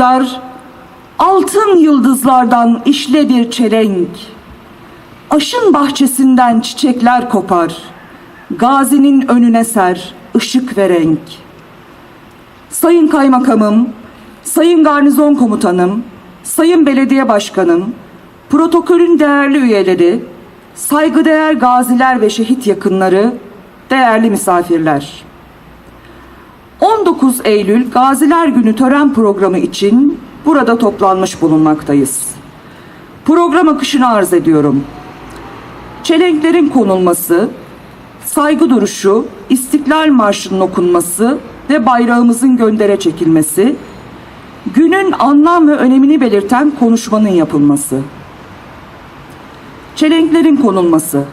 Dar, altın yıldızlardan işle bir çelenk. Aşın bahçesinden çiçekler kopar. Gazinin önüne ser ışık ve renk. Sayın Kaymakamım, Sayın Garnizon Komutanım, Sayın Belediye Başkanım, protokolün değerli üyeleri, saygıdeğer gaziler ve şehit yakınları, değerli misafirler. 19 Eylül Gaziler Günü tören programı için burada toplanmış bulunmaktayız. Program akışını arz ediyorum. Çelenklerin konulması, saygı duruşu, İstiklal Marşı'nın okunması ve bayrağımızın göndere çekilmesi, günün anlam ve önemini belirten konuşmanın yapılması. Çelenklerin konulması.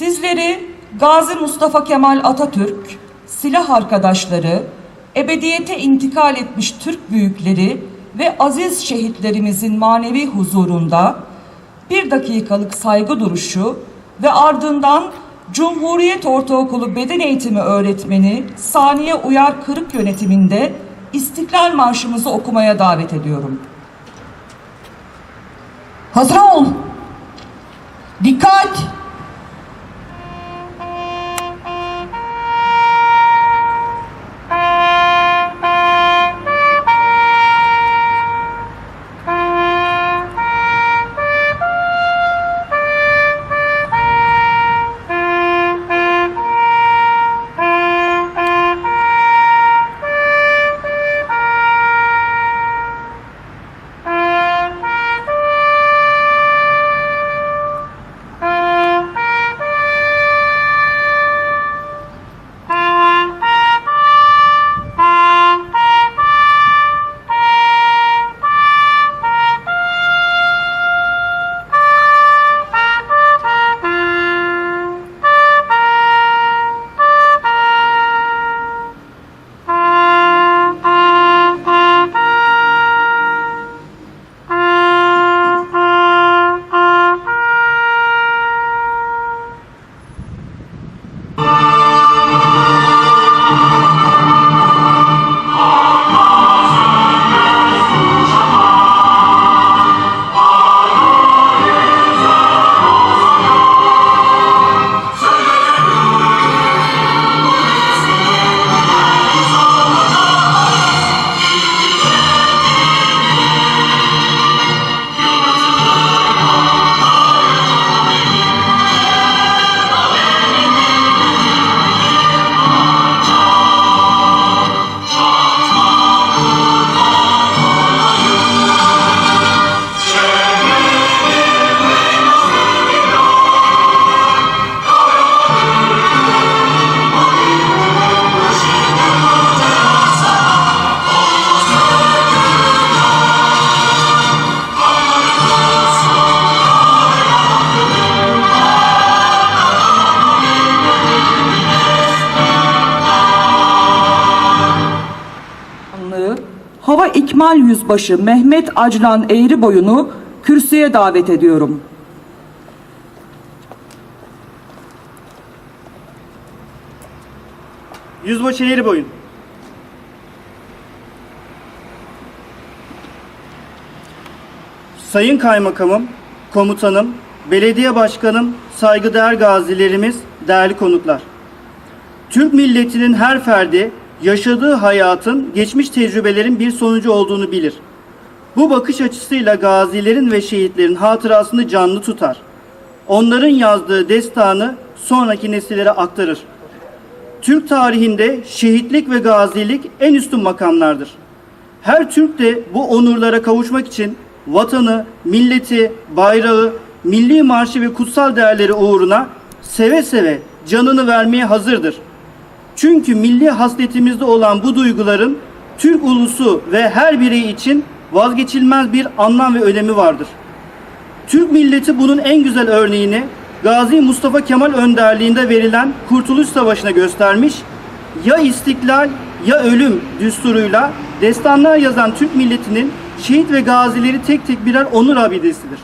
Sizleri Gazi Mustafa Kemal Atatürk, silah arkadaşları, ebediyete intikal etmiş Türk büyükleri ve aziz şehitlerimizin manevi huzurunda bir dakikalık saygı duruşu ve ardından Cumhuriyet Ortaokulu Beden Eğitimi öğretmeni Saniye Uyar Kırık yönetiminde İstiklal Marşımızı okumaya davet ediyorum. Hazır ol! Dikkat! İkmal Yüzbaşı Mehmet Aclan Eğriboyun'u kürsüye davet ediyorum. Yüzbaşı Eğriboyun. Sayın Kaymakamım, Komutanım, Belediye Başkanım, saygıdeğer gazilerimiz, değerli konuklar. Türk milletinin her ferdi yaşadığı hayatın geçmiş tecrübelerin bir sonucu olduğunu bilir. Bu bakış açısıyla gazilerin ve şehitlerin hatırasını canlı tutar. Onların yazdığı destanı sonraki nesillere aktarır. Türk tarihinde şehitlik ve gazilik en üstün makamlardır. Her Türk de bu onurlara kavuşmak için vatanı, milleti, bayrağı, milli marşı ve kutsal değerleri uğruna seve seve canını vermeye hazırdır. Çünkü milli hasletimizde olan bu duyguların Türk ulusu ve her birey için vazgeçilmez bir anlam ve önemi vardır. Türk milleti bunun en güzel örneğini Gazi Mustafa Kemal önderliğinde verilen Kurtuluş Savaşı'na göstermiş, ya istiklal ya ölüm düsturuyla destanlar yazan Türk milletinin şehit ve gazileri tek tek birer onur abidesidir.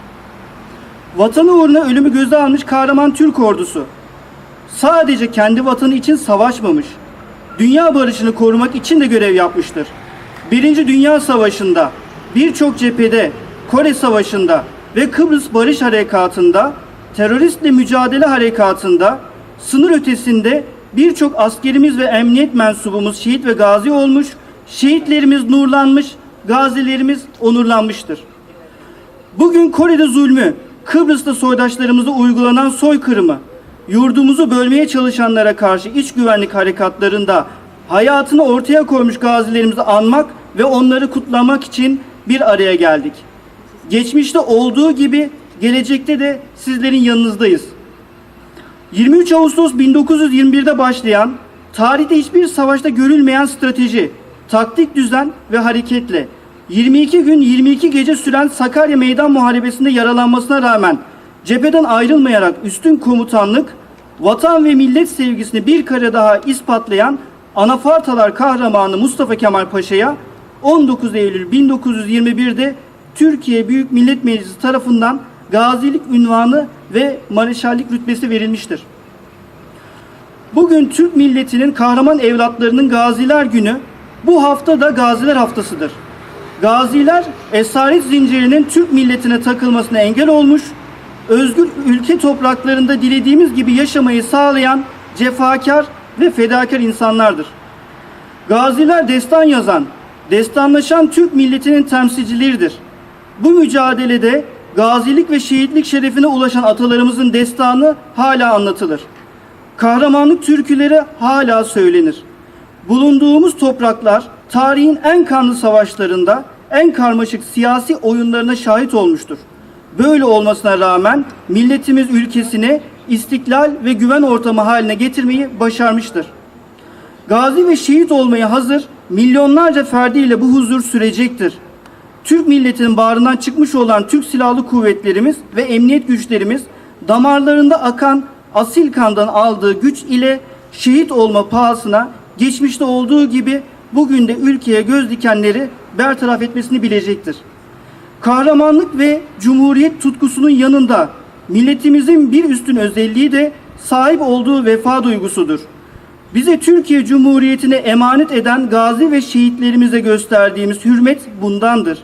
Vatanı uğruna ölümü göze almış kahraman Türk ordusu, sadece kendi vatanı için savaşmamış, dünya barışını korumak için de görev yapmıştır. Birinci Dünya Savaşı'nda, birçok cephede, Kore Savaşı'nda ve Kıbrıs Barış Harekatı'nda, teröristle mücadele harekatında, sınır ötesinde birçok askerimiz ve emniyet mensubumuz şehit ve gazi olmuş, şehitlerimiz nurlanmış, gazilerimiz onurlanmıştır. Bugün Kore'de zulmü, Kıbrıs'ta soydaşlarımıza uygulanan soykırımı, yurdumuzu bölmeye çalışanlara karşı iç güvenlik harekatlarında hayatını ortaya koymuş gazilerimizi anmak ve onları kutlamak için bir araya geldik. Geçmişte olduğu gibi gelecekte de sizlerin yanınızdayız. 23 Ağustos 1921'de başlayan, tarihte hiçbir savaşta görülmeyen strateji, taktik düzen ve hareketle 22 gün 22 gece süren Sakarya Meydan Muharebesi'nde yaralanmasına rağmen cepheden ayrılmayarak üstün komutanlık, vatan ve millet sevgisini bir kere daha ispatlayan Anafartalar kahramanı Mustafa Kemal Paşa'ya 19 Eylül 1921'de Türkiye Büyük Millet Meclisi tarafından gazilik ünvanı ve mareşallik rütbesi verilmiştir. Bugün Türk milletinin kahraman evlatlarının Gaziler Günü, bu hafta da Gaziler Haftasıdır. Gaziler, esaret zincirinin Türk milletine takılmasına engel olmuş, özgür ülke topraklarında dilediğimiz gibi yaşamayı sağlayan cefakar ve fedakar insanlardır. Gaziler destan yazan, destanlaşan Türk milletinin temsilcileridir. Bu mücadelede gazilik ve şehitlik şerefine ulaşan atalarımızın destanı hala anlatılır. Kahramanlık türküleri hala söylenir. Bulunduğumuz topraklar tarihin en kanlı savaşlarında, en karmaşık siyasi oyunlarına şahit olmuştur. Böyle olmasına rağmen milletimiz ülkesini istiklal ve güven ortamı haline getirmeyi başarmıştır. Gazi ve şehit olmaya hazır milyonlarca ferdiyle bu huzur sürecektir. Türk milletinin bağrından çıkmış olan Türk Silahlı Kuvvetlerimiz ve emniyet güçlerimiz damarlarında akan asil kandan aldığı güç ile şehit olma pahasına geçmişte olduğu gibi bugün de ülkeye göz dikenleri bertaraf etmesini bilecektir. Kahramanlık ve cumhuriyet tutkusunun yanında milletimizin bir üstün özelliği de sahip olduğu vefa duygusudur. Bize Türkiye Cumhuriyeti'ne emanet eden gazi ve şehitlerimize gösterdiğimiz hürmet bundandır.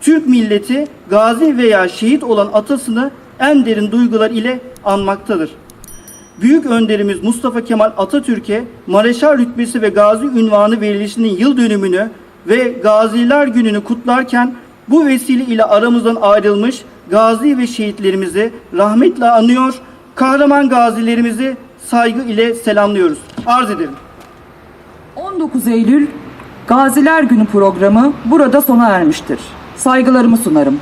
Türk milleti gazi veya şehit olan atasını en derin duygular ile anmaktadır. Büyük önderimiz Mustafa Kemal Atatürk'e Mareşal rütbesi ve gazi ünvanı verilişinin yıl dönümünü ve Gaziler Günü'nü kutlarken bu vesile ile aramızdan ayrılmış gazi ve şehitlerimizi rahmetle anıyor, kahraman gazilerimizi saygı ile selamlıyoruz. Arz ederim. 19 Eylül Gaziler Günü programı burada sona ermiştir. Saygılarımı sunarım.